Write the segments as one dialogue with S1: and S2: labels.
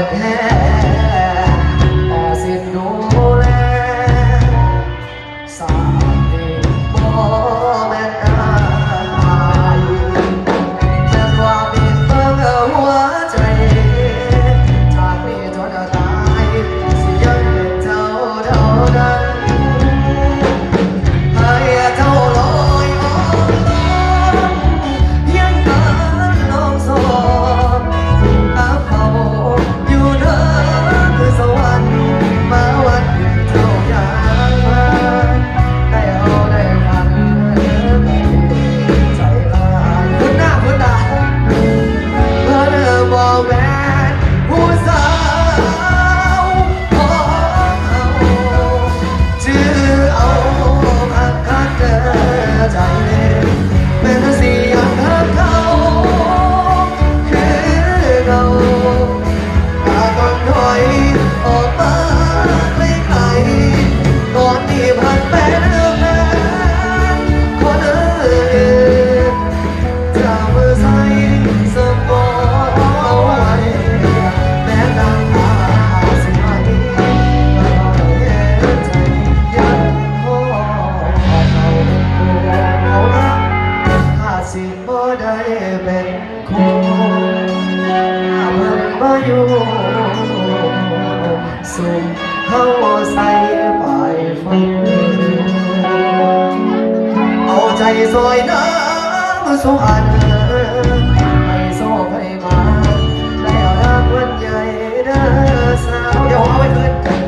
S1: Yeah. yêu sùng hâu say bài phân âu chạy rồi nắng xuống hẳn hay gió hay mà đây ở quân nhảy đã sao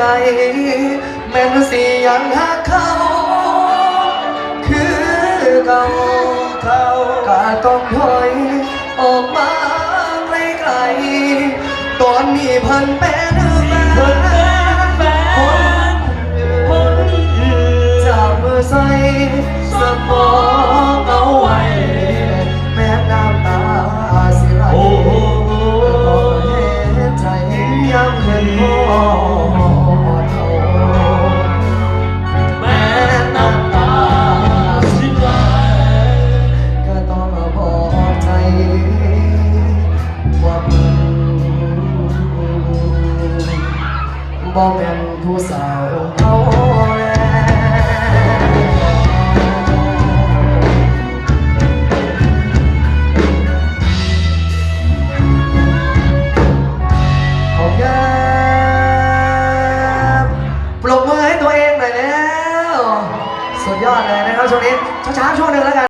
S1: จ แม่นสิยังหาเขา คือเก่าเขากาต้องคอย วามบ่แม่นผู้สาวเขาปรบมือให้ตัวเองหน่อยแล้ว สุดยอดเลยนะครับช่วงนี้ช้าๆช่วงหนึ่งแล้วกัน